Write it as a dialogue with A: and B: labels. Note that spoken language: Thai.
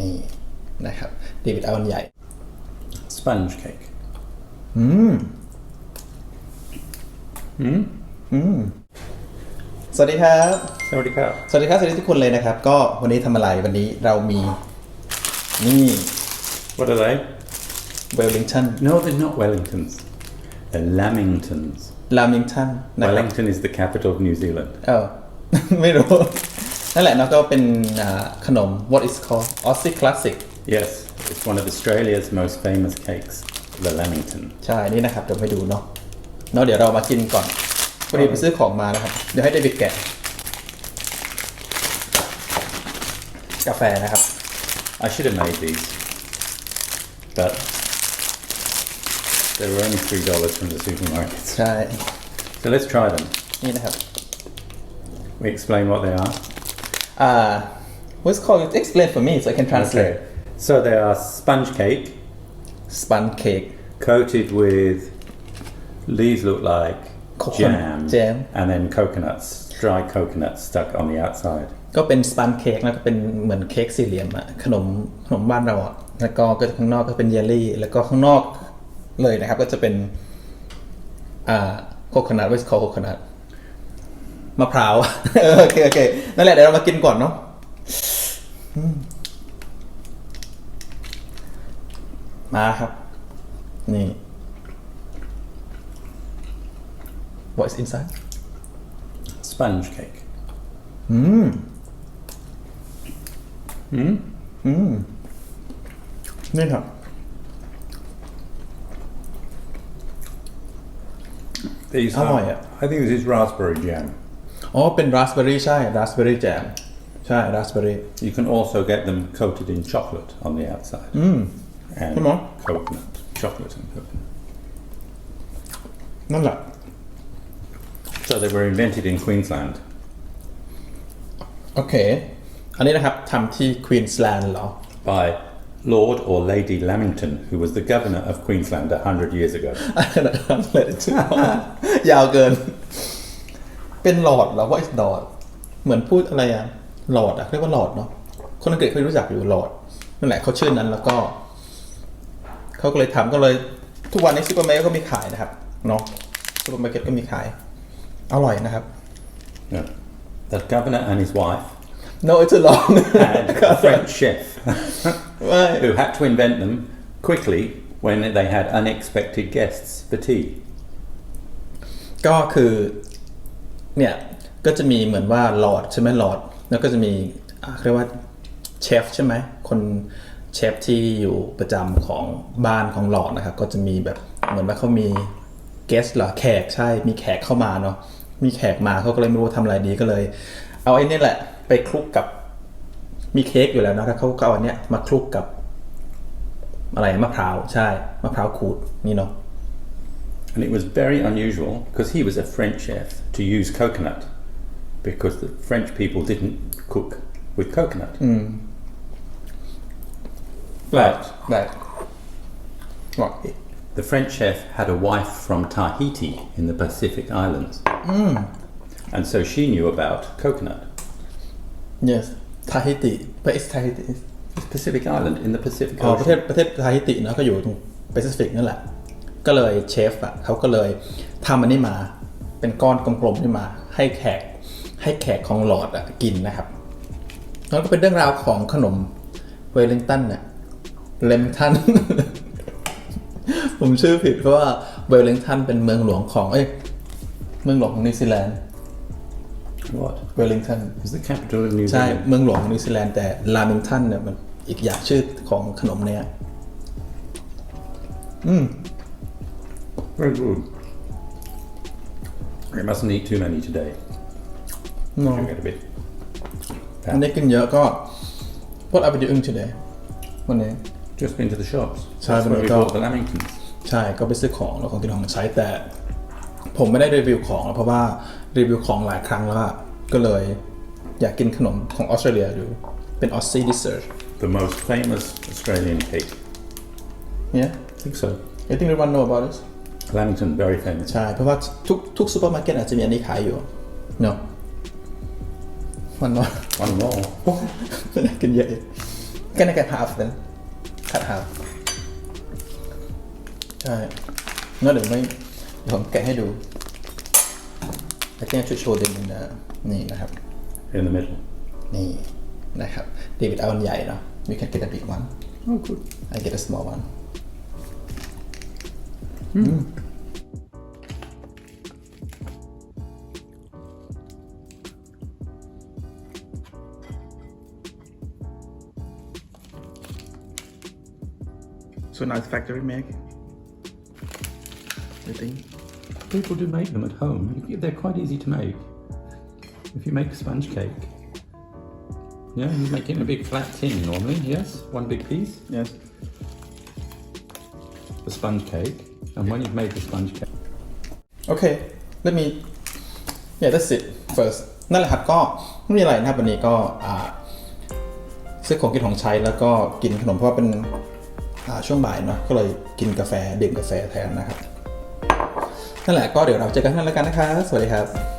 A: นี่นะครับเดวิดเอาอันใหญ่
B: Sponge cake.
A: สวัสดีครับ
B: Sawadee khap.
A: สวัสดีครับ สวัสดีทุกคนเลยนะครับ ก็วันนี้ทำอะไรวันนี้เรามี นี่
B: What are they?
A: เวลลิงตัน
B: No, they're not Wellingtons. They're Lamingtons.
A: ลามิงตันนะครับ
B: Wellington is the capital of New Zealand.
A: เออ ไม่รู้ นั่นแหละเนาะก็เป็นอ่าขนม what is called Aussie classic
B: Yes, it's one of Australia's most famous cakes, the Lamington.
A: ใช่ นี่นะครับ เดี๋ยวให้ดูเนาะเนาะเดี๋ยวเรามากินก่อนพอดีไปซื้อของมานะครับ เดี๋ยวให้เดวิดแกะ กาแฟนะครับ
B: I should have made these, but they were only three dollars from the supermarkets.
A: ใช่
B: So let's try them.
A: นี่นะครับ
B: We explain what they are.
A: อ่า what's called explain for me so I can translate
B: So they are sponge cake
A: sponge cake
B: coated with these look like
A: Coconut
B: jam,
A: jam.
B: and then coconuts, dry coconuts stuck on the outside.
A: ก็เป็นสปันเค้กแล้วก็เป็นเหมือนเค้กสี่เหลี่ยมอะขนมขนมบ้านเราอะแล้วก็ก็ข้างนอกก็เป็นเยลลี่ แล้วก็ข้างนอกเลยนะครับ ก็จะเป็น อ่าโคคอนัทไวส์คอโคคอนัท มะพร้าวเออโอเคโอเคนั่นแหละเดี๋ยวเรามากินก่อนเนาะอืมมาครับ นี่ What is inside
B: Sponge cake.
A: นี่ครับ
B: These
A: Oh,
B: are,
A: yeah.
B: I think this is raspberry jam.
A: อ๋อ เป็นราสเบอรี่ใช่ราสเบอรี่แจมใช่ราสเบอรี่
B: You can also get them coated in chocolate on the outside. And
A: Come on.
B: coconut. Chocolate and coconut.
A: นั่นแหละ
B: So they were invented in Queensland.
A: โอเค อันนี้นะครับทำที่ควีนสแลนด์เหรอ
B: by Lord or Lady Lamington, who was the governor of Queensland a hundred years ago.
A: เลยชื่อยาวเกิน เป็นหลอดเหรอว่า is หลอดเหมือนพูดอะไรอะหลอดอะเรียกว่าหลอดเนาะคนอังกฤษเขารู้จักอยู่หลอดนั่นแหละเขาชื่อนั้นแล้วก็เขาก็เลยทำก็เลยทุกวันนี้ซูเปอร์มาร์เก็ตก็มีขายนะครับเนาะซูเปอร์มาร์เก็ตก็มีขาย อร่อยนะครับ
B: Yeah. The governor and his wife
A: no it's a long
B: had a French chef
A: ไม่
B: who had to invent them quickly when they had unexpected guests for tea.
A: ก็คือ เนี่ยก็จะมีเหมือนว่าหลอดใช่ไหมหลอด แล้วก็จะมีเรียกว่าเชฟใช่ไหมคนเชฟที่อยู่ประจำของบ้านของหลอดนะครับก็จะมีแบบเหมือนว่าเขามีเกสหรอแขกใช่มีแขกเข้ามาเนาะมีแขกมาเขาก็เลยไม่รู้ทำอะไรดีก็เลย เอาไอ้นี่แหละ ไปคลุกกับมีเค้กอยู่แล้วเนะแล้วเขาก็เอาอันเนี้ยมาคลุกกับ อะไรมะพร้าวใช่มะพร้าวขูดนี่เนาะ
B: And it was very unusual because he was a French chef to use coconut because the French people didn't cook with coconut. But
A: ได้ว่า
B: The French chef had a wife from Tahiti in the Pacific Islands. And so she knew about coconut.
A: yes Tahiti but it's Tahiti
B: Pacific Island in the Pacific
A: อ๋อประเท
B: Ocean.
A: ศประเทศทาฮิติเนอะก็อยู่ตรงแปซิฟิกนั่นแหละ ก็เลยเชฟอ่ะเขาก็เลยทำอันนี้มา เป็นก้อนกลมๆนี่มา ให้แขกให้แขกของหลอดอะกินนะครับแล้วก็เป็นเรื่องราวของขนมเวลลิงตันเนี่ยเลมตันผมชื่อผิดเพราะว่าเวลลิงตันเป็นเมืองหลวงของเอ้ยเมืองหลวงของนิวซีแลนด์
B: What?
A: เวลลิงตัน
B: It's the capital of New
A: ใช่
B: Zealand.
A: เมืองหลวงของนิวซีแลนด์แต่ลามิงตันเนี่ยมันอีกอย่างชื่อของขนมเนี่ย
B: Very good. You mustn't eat too many today.
A: No.
B: You'll get a bit
A: อันนี้กินเยอะก็ What are we doing today วันนี้
B: Just been to the shops.
A: So
B: That's
A: I
B: where we
A: don't-
B: bought the Lamingtons.
A: ใช่ก็ไปซื้อของแล้วของกินของใช้แต่ ผมไม่ได้รีวิวของเพราะว่ารีวิวของหลายครั้งแล้วอะก็เลยอยากกินขนมของออสเตรเลียดูเป็น Aussie dessert
B: The most famous Australian cake.
A: yeah
B: I think so.
A: I think everyone know about this
B: Lamington, very famous.
A: ใช่ เพราะว่าทุกทุกซูเปอร์มาร์เก็ตอาจจะมีอันนี้ขายอยู่เนาะมันว่า
B: One more.
A: กินเยอะอีก Can I get half then cut half ใช่นั่นเดี๋ยวไม่เดี๋ยวผมแกะให้ดู I think I should show them in the นี่นะครับ
B: In the middle.
A: นี่นะครับเดวิดเอาอันใหญ่เนาะ You can get a big one
B: Oh, good.
A: I get a small one Mm. So nice factory make You think
B: People do make them at home. They're quite easy to make. If you make a sponge cake, yeah, you make it in a big flat tin normally. Yes, one big piece,
A: Yes
B: the sponge cake, and when you've made the sponge cake,
A: Okay let me yeah that's it first นั่นแหละครับก็ไม่มีอะไรนะครับวันนี้ก็อ่าซื้อของกินของใช้แล้วก็กินขนมเพราะว่าเป็นอ่าช่วงบ่ายเนาะก็เลยกินกาแฟดื่มกาแฟแทนนะครับ นั่นแหละก็เดี๋ยวเราเจอกันนั่นแล้วกันนะครับสวัสดีครับ